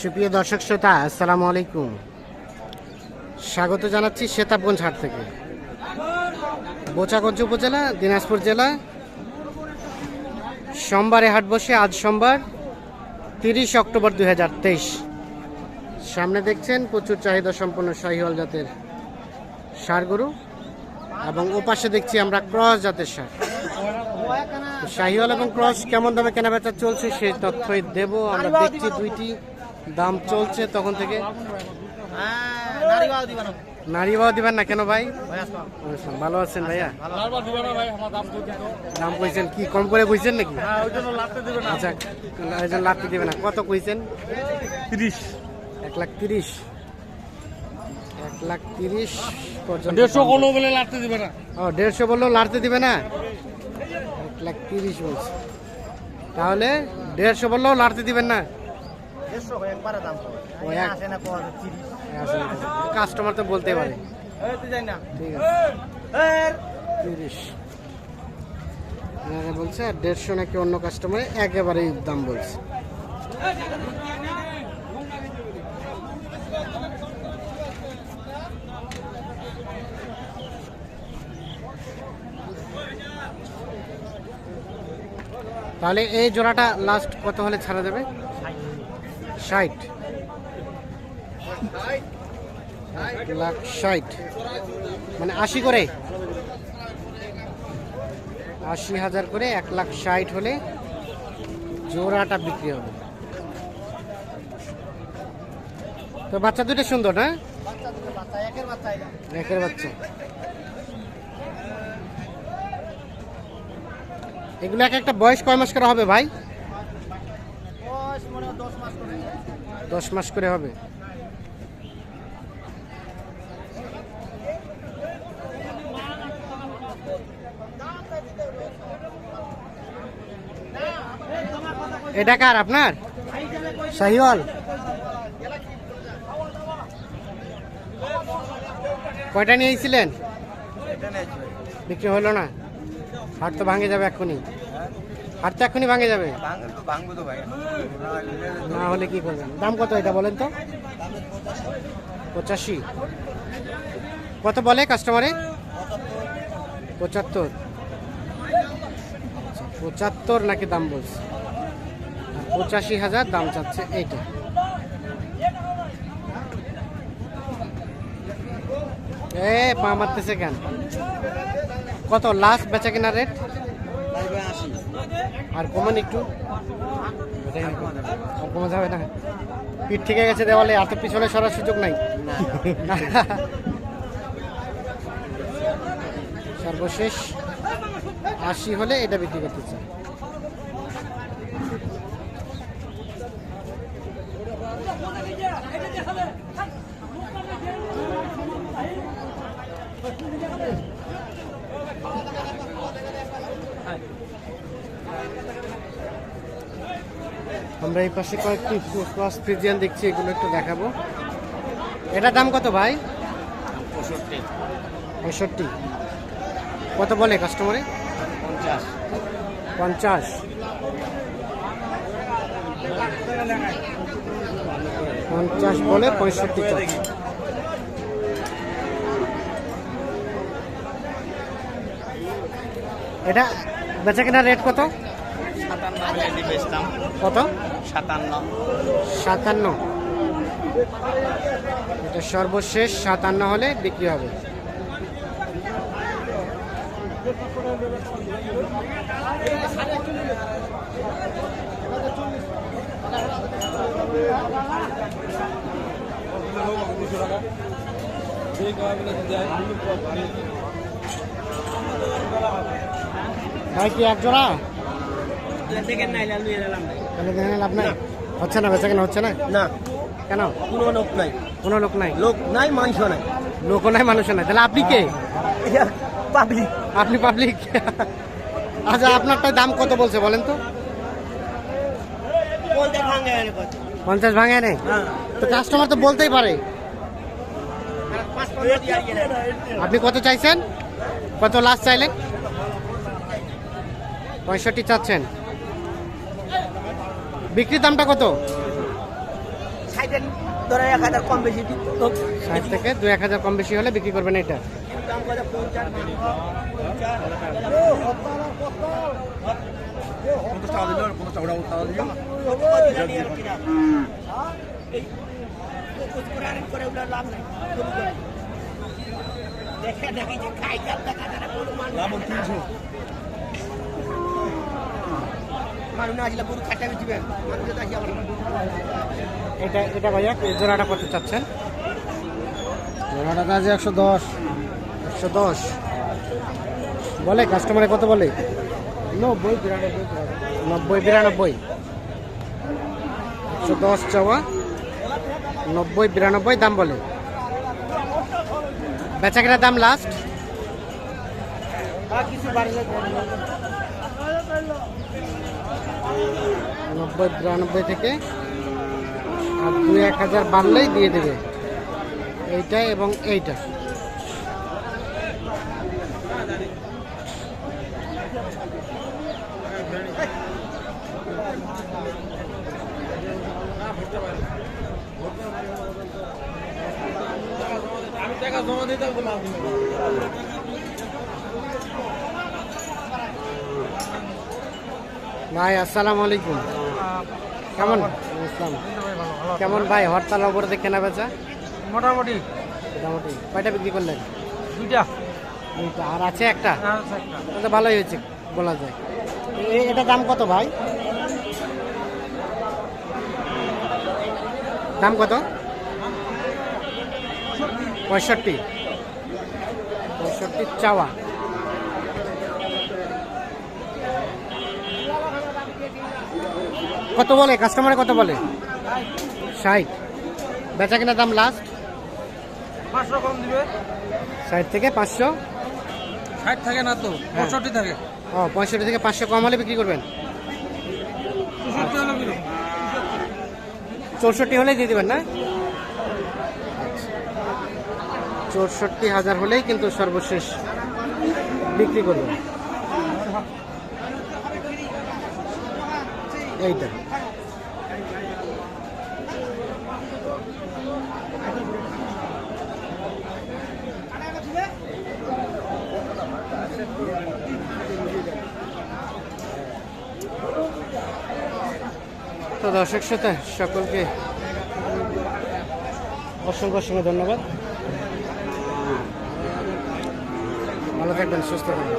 সুপ্রিয় দর্শক শ্রোতা, আসসালামু আলাইকুম। স্বাগত জানাচ্ছি শ্বেতাবগঞ্জ হাট থেকে। বোচাগঞ্জ উপজেলা, দিনাজপুর জেলা। সোমবারে হাট বসে, আজ সোমবার, তিরিশ অক্টোবর দু হাজার তেইশ। সামনে দেখছেন প্রচুর চাহিদা সম্পন্ন শাহিওয়াল জাতের সার গরু। এবং ওপাশে দেখছি আমরা ক্রস জাতের সার। শাহিওয়াল এবং ক্রস কেমন দামে কেনাবেচা চলছে, সেই তথ্যই দেব। আমরা দেখছি দুইটি দাম চলছে তখন থেকে? নারী বাবা দিবেন। না কেন ভাই? ভালো আছেন ভাইয়া? দাম কইছেন কি কম করে কইছেন নাকি? আচ্ছা এই জন্য লাভতে দিবে না। কত কইছেন? তিরিশ। এক লাখ তিরিশ। এক লাখ তিরিশ পর্যন্ত দেড়শো কোনো বলে লাগতে দিবে না। ও দেড়শো বললেও লাড়তে দিবে না? এক লাখ তিরিশ বলছে। তাহলে দেড়শো বললেও লাড়তে দিবেন না? ও এক- কাস্টমার তো বলতে পারে। ঠিক আছে। তিরিশ। এনারা বলছে আর দেড়শো নাকি অন্য কাস্টমারে একেবারেই দাম বলছে। তাহলে এই জোড়াটা লাস্ট কত হলে ছাড়া যাবে? ষাট। এক লাখ ষাট। মানে আশি করে। আশি হাজার করে এক লাখ ষাট হলে জোড়াটা বিক্রি হবে। তো বাচ্চা দুটো সুন্দর না একের বাচ্চা। এগুলো এক একটা বয়স কয় মাস করে হবে ভাই? দশ মাস করে হবে। এটা কার আপনার? শাহিওয়াল। কয়টা নিয়েছিলেন বিক্রি হলো না? হাট তো ভাঙে যাবে এক্ষুনি। হাট তো এক্ষুনি ভাঙে যাবে? না হলে কি করবেন? দাম কত এটা বলেন তো? পঁচাশি। কত বলে কাস্টমারে পঁচাত্তর। পঁচাত্তর নাকি দাম বলছে? পঁচাশি হাজার দাম চাচ্ছে এইটা। এ, পা মারতেছে কেন? কত? লাস্ট বেচা কেনা রেট আর কমান একটু? কমা যাবে না? পিঠ থেকে গেছে দেওয়ালে এত পিছনে সরার সুযোগ নাই। সর্বশেষ, আশি হলে এটা বিক্রি করতে চাই। আমরা এই পাশে কয়েকটি ক্রস ফ্রিজিয়ান দেখছি এগুলো একটু দেখাবো। এটার দাম কত ভাই? পঁয়ষট্টি। কত বলে কাস্টমারে পঞ্চাশ। পঞ্চাশ। পঞ্চাশ বলে পঁয়ষট্টি এটা বেচা কেনার রেট কত? কত? সাতান্ন। সাতান্ন। এটা সর্বশেষ সাতান্ন হলে বিক্রি হবে। ভাই কি এক জোড়া লাভ নাই? হচ্ছে না বেচা কেনা হচ্ছে না? না। কেন? কোনো লোক নাই। কোনো লোক নাই? লোক নাই নাই। নাই নাই। তাহলে আপনি কে? পাবলিক আপনি পাবলিক আচ্ছা দাম কত বলছে বলেন তো? পঞ্চাশ ভাঙে নেই? তো কাস্টমার তো বলতেই পারে। আপনি কত চাইছেন? কত লাস্ট চাইলেন? পঁয়ষট্টি চাচ্ছেন। বিক্রির দামটা কত? ষাটে এক হাজার কম বেশি তো ষাট থেকে দু এক হাজার কম বেশি হলে বিক্রি করবেন এটা। দেখে দেখি যে খাই মানুষ আসলে গরু খাটা দিবেন মানুষ আসি আবার এটা এটা ভাইয়া জোড়াটা কত চাচ্ছেন? জোড়াটা আছে একশো দশ। একশো দশ। বলে কাস্টমারে কত বলে? নব্বই বিরানব্বই নব্বই বিরানব্বই। একশো দশ চাওয়া। নব্বই বিরানব্বই দাম বলে। বেচা কেনার দাম লাস্ট কিছু বাড়লে নব্বই, বিরানব্বই থেকে আর দু এক হাজার বাড়লেই দিয়ে দেবে। এইটা এবং এইটা। আমি টাকা জমা হবে মাল দিবে ভাই আসসালামু আলাইকুম। কেমন? ইসলাম কেমন ভাই হরতাল অবরোধে কেনা বেচা? মোটামুটি। মোটামুটি। কয়টা বিক্রি করলেন? দুইটা। এইটা আর আছে একটা? তাহলে ভালোই হয়েছে বলা যায়। এটা দাম কত ভাই? দাম কত? পঁয়ষট্টি। পঁয়ষট্টি চাওয়া। কত বলে? কাস্টমারে কত বলে? ষাট। বেচা কিনা দাম লাস্ট পাঁচশো কম দিবে। ষাট থেকে পাঁচশো? ষাট থাকে না তো? পঁয়ষট্টি থাকে। ও পঁয়ষট্টি থেকে পাঁচশো কম হলে বিক্রি করবেন? চৌষট্টি হলো চৌষট্টি হলেই দিয়ে দেবেন না? চৌষট্টি হাজার হলেই কিন্তু সর্বশেষ বিক্রি করবেন। এইটা তো দর্শক শ্রোতা সকলকে অসংখ্য অসংখ্য ধন্যবাদ। ভালো থাকবেন সুস্থ থাকবেন।